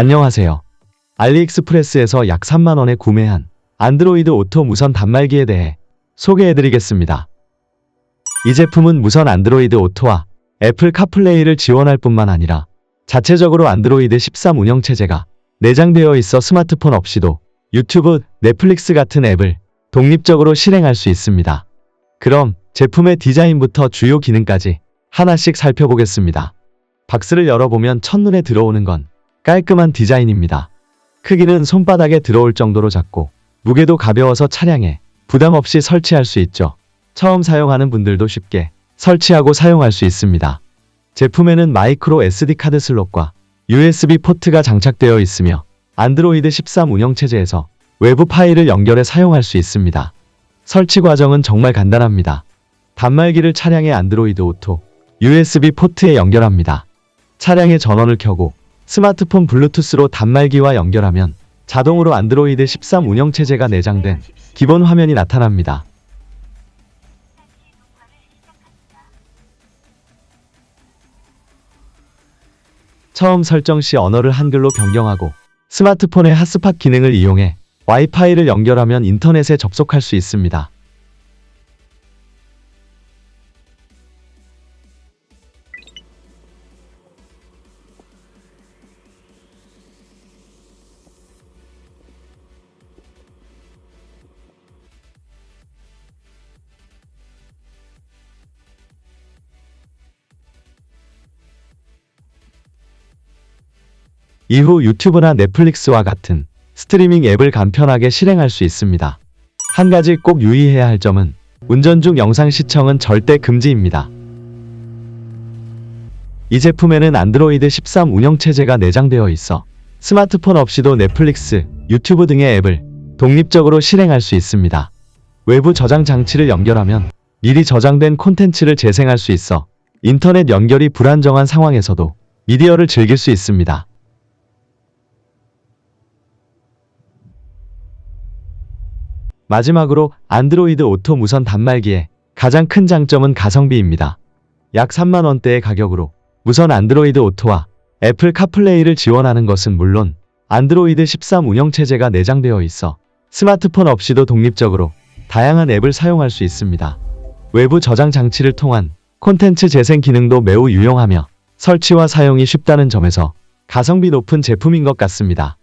안녕하세요. 알리익스프레스에서 약 3만원에 구매한 안드로이드 오토 무선 단말기에 대해 소개해드리겠습니다. 이 제품은 무선 안드로이드 오토와 애플 카플레이를 지원할 뿐만 아니라 자체적으로 안드로이드 13 운영체제가 내장되어 있어 스마트폰 없이도 유튜브, 넷플릭스 같은 앱을 독립적으로 실행할 수 있습니다. 그럼 제품의 디자인부터 주요 기능까지 하나씩 살펴보겠습니다. 박스를 열어보면 첫눈에 들어오는 건 깔끔한 디자인입니다. 크기는 손바닥에 들어올 정도로 작고 무게도 가벼워서 차량에 부담 없이 설치할 수 있죠. 처음 사용하는 분들도 쉽게 설치하고 사용할 수 있습니다. 제품에는 마이크로 SD 카드 슬롯과 USB 포트가 장착되어 있으며 안드로이드 13 운영체제에서 외부 파일을 연결해 사용할 수 있습니다. 설치 과정은 정말 간단합니다. 단말기를 차량의 안드로이드 오토 USB 포트에 연결합니다. 차량의 전원을 켜고 스마트폰 블루투스로 단말기와 연결하면 자동으로 안드로이드 13 운영체제가 내장된 기본 화면이 나타납니다. 처음 설정 시 언어를 한글로 변경하고 스마트폰의 핫스팟 기능을 이용해 와이파이를 연결하면 인터넷에 접속할 수 있습니다. 이후 유튜브나 넷플릭스와 같은 스트리밍 앱을 간편하게 실행할 수 있습니다. 한 가지 꼭 유의해야 할 점은 운전 중 영상 시청은 절대 금지입니다. 이 제품에는 안드로이드 13 운영체제가 내장되어 있어 스마트폰 없이도 넷플릭스, 유튜브 등의 앱을 독립적으로 실행할 수 있습니다. 외부 저장 장치를 연결하면 미리 저장된 콘텐츠를 재생할 수 있어 인터넷 연결이 불안정한 상황에서도 미디어를 즐길 수 있습니다. 마지막으로 안드로이드 오토 무선 단말기의 가장 큰 장점은 가성비입니다. 약 3만원대의 가격으로 무선 안드로이드 오토와 애플 카플레이를 지원하는 것은 물론 안드로이드 13 운영체제가 내장되어 있어 스마트폰 없이도 독립적으로 다양한 앱을 사용할 수 있습니다. 외부 저장 장치를 통한 콘텐츠 재생 기능도 매우 유용하며 설치와 사용이 쉽다는 점에서 가성비 높은 제품인 것 같습니다.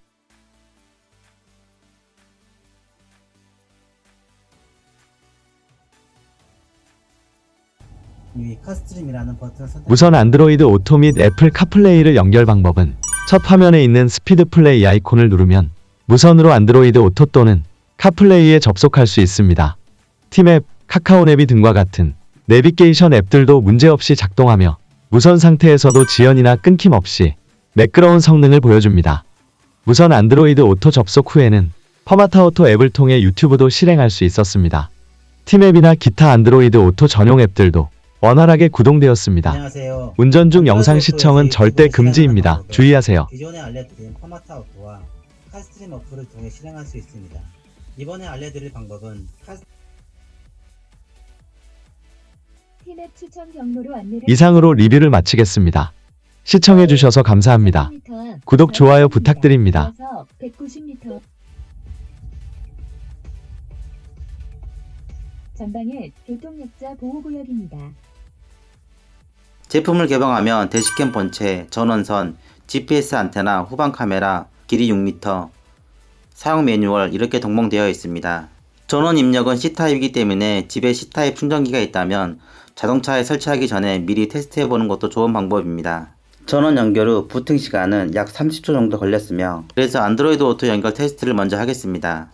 무선 안드로이드 오토 및 애플 카플레이를 연결 방법은 첫 화면에 있는 스피드 플레이 아이콘을 누르면 무선으로 안드로이드 오토 또는 카플레이에 접속할 수 있습니다. 팀앱, 카카오네비 등과 같은 내비게이션 앱들도 문제없이 작동하며 무선 상태에서도 지연이나 끊김 없이 매끄러운 성능을 보여줍니다. 무선 안드로이드 오토 접속 후에는 퍼마타 오토 앱을 통해 유튜브도 실행할 수 있었습니다. 팀앱이나 기타 안드로이드 오토 전용 앱들도 원활하게 구동되었습니다. 안녕하세요. 운전 중 영상 시청은 절대 금지입니다. 주의하세요. 기존에 알려드린 포마타 오토와 카스트림 어플을 통해 실행할 수 있습니다. 이번에 알려드릴 방법은 카스 티맵 추천 경로로 안내를 이상으로 리뷰를 마치겠습니다. 시청해주셔서 감사합니다. 구독, 좋아요 부탁드립니다. 190m 전방에 교통약자 보호구역입니다. 제품을 개방하면 대시캠 본체, 전원선, GPS 안테나, 후방 카메라, 길이 6m, 사용 매뉴얼 이렇게 동봉되어 있습니다. 전원 입력은 C타입이기 때문에 집에 C타입 충전기가 있다면 자동차에 설치하기 전에 미리 테스트해보는 것도 좋은 방법입니다. 전원 연결 후 부팅 시간은 약 30초 정도 걸렸으며 그래서 안드로이드 오토 연결 테스트를 먼저 하겠습니다.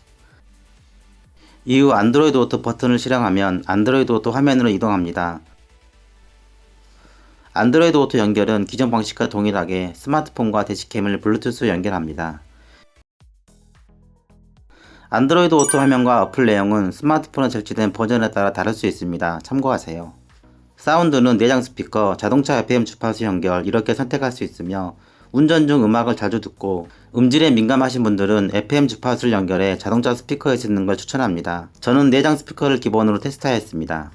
이후 안드로이드 오토 버튼을 실행하면 안드로이드 오토 화면으로 이동합니다. 안드로이드 오토 연결은 기존 방식과 동일하게 스마트폰과 대시캠을 블루투스로 연결합니다. 안드로이드 오토 화면과 어플 내용은 스마트폰에 설치된 버전에 따라 다를 수 있습니다. 참고하세요. 사운드는 내장 스피커, 자동차 FM 주파수 연결 이렇게 선택할 수 있으며 운전 중 음악을 자주 듣고 음질에 민감하신 분들은 FM 주파수를 연결해 자동차 스피커에 쓰는 걸 추천합니다. 저는 내장 스피커를 기본으로 테스트하였습니다.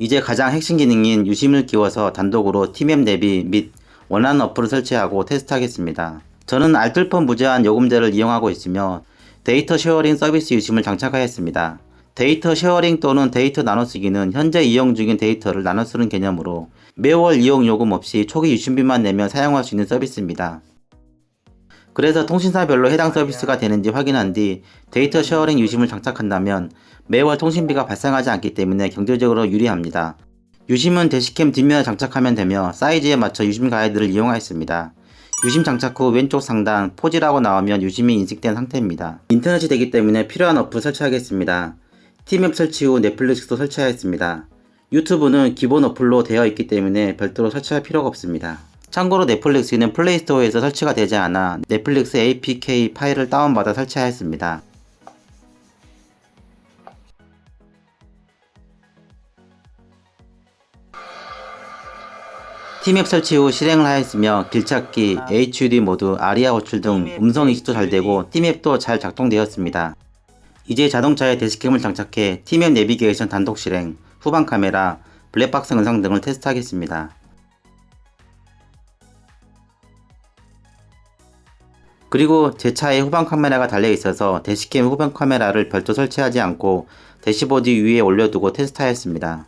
이제 가장 핵심 기능인 유심을 끼워서 단독으로 팀앱 내비 및 원하는 어플을 설치하고 테스트하겠습니다. 저는 알뜰폰 무제한 요금제를 이용하고 있으며 데이터 쉐어링 서비스 유심을 장착하였습니다. 데이터 쉐어링 또는 데이터 나눠쓰기는 현재 이용 중인 데이터를 나눠쓰는 개념으로 매월 이용 요금 없이 초기 유심비만 내면 사용할 수 있는 서비스입니다. 그래서 통신사별로 해당 서비스가 되는지 확인한 뒤 데이터 쉐어링 유심을 장착한다면 매월 통신비가 발생하지 않기 때문에 경제적으로 유리합니다. 유심은 대시캠 뒷면에 장착하면 되며 사이즈에 맞춰 유심 가이드를 이용하였습니다. 유심 장착 후 왼쪽 상단 포지라고 나오면 유심이 인식된 상태입니다. 인터넷이 되기 때문에 필요한 어플 설치하겠습니다. 티맵 설치 후 넷플릭스도 설치하였습니다. 유튜브는 기본 어플로 되어 있기 때문에 별도로 설치할 필요가 없습니다. 참고로 넷플릭스는 플레이스토어에서 설치가 되지 않아 넷플릭스 APK 파일을 다운받아 설치하였습니다. 티맵 설치 후 실행을 하였으며 길찾기, HUD 모드, 아리아 호출 등 음성 인식도 잘 되고 티맵도 잘 작동되었습니다. 이제 자동차에 대시캠을 장착해 티맵 내비게이션 단독 실행, 후방 카메라, 블랙박스 영상 등을 테스트하겠습니다. 그리고 제 차에 후방 카메라가 달려 있어서 대시캠 후방 카메라를 별도 설치하지 않고 대시보드 위에 올려두고 테스트하였습니다.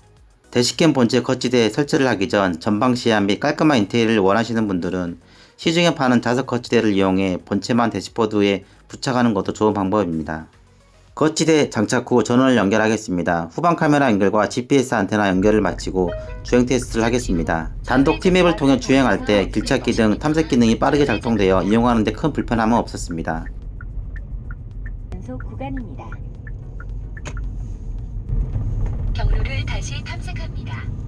대시캠 본체 거치대에 설치를 하기 전 전방 시야 및 깔끔한 인테리어를 원하시는 분들은 시중에 파는 자석 거치대를 이용해 본체만 대시보드에 부착하는 것도 좋은 방법입니다. 거치대 장착 후 전원을 연결하겠습니다. 후방 카메라 연결과 GPS 안테나 연결을 마치고 주행 테스트를 하겠습니다. 단독 티맵을 통해 주행할 때 길찾기 등 탐색 기능이 빠르게 작동되어 이용하는 데 큰 불편함은 없었습니다. 단속 구간입니다. 경로를 다시 탐색합니다.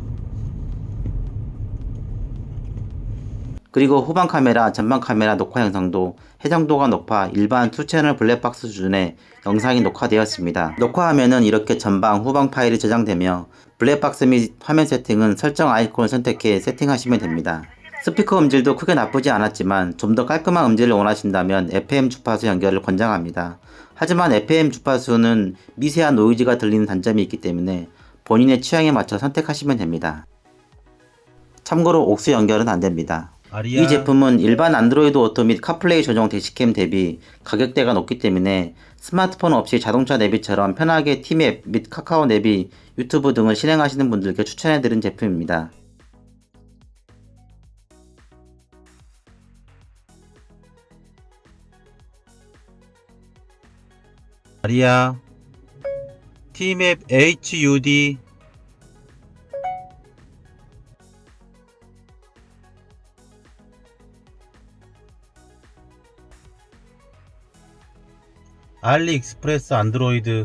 그리고 후방 카메라, 전방 카메라 녹화 영상도 해상도가 높아 일반 2채널 블랙박스 수준의 영상이 녹화되었습니다. 녹화하면은 이렇게 전방, 후방 파일이 저장되며 블랙박스 및 화면 세팅은 설정 아이콘을 선택해 세팅하시면 됩니다. 스피커 음질도 크게 나쁘지 않았지만 좀 더 깔끔한 음질을 원하신다면 FM 주파수 연결을 권장합니다. 하지만 FM 주파수는 미세한 노이즈가 들리는 단점이 있기 때문에 본인의 취향에 맞춰 선택하시면 됩니다. 참고로 옥수 연결은 안됩니다. 아리아 이 제품은 일반 안드로이드 오토 및 카플레이 조정 대시캠 대비 가격대가 높기 때문에 스마트폰 없이 자동차 내비처럼 편하게 티맵 및 카카오 내비, 유튜브 등을 실행하시는 분들께 추천해드린 제품입니다. 아리아 티맵 HUD 알리익스프레스 안드로이드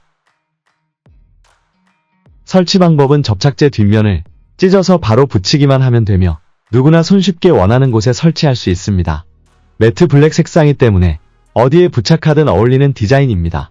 설치 방법은 접착제 뒷면을 찢어서 바로 붙이기만 하면 되며 누구나 손쉽게 원하는 곳에 설치할 수 있습니다. 매트 블랙 색상이 때문에 어디에 부착하든 어울리는 디자인입니다.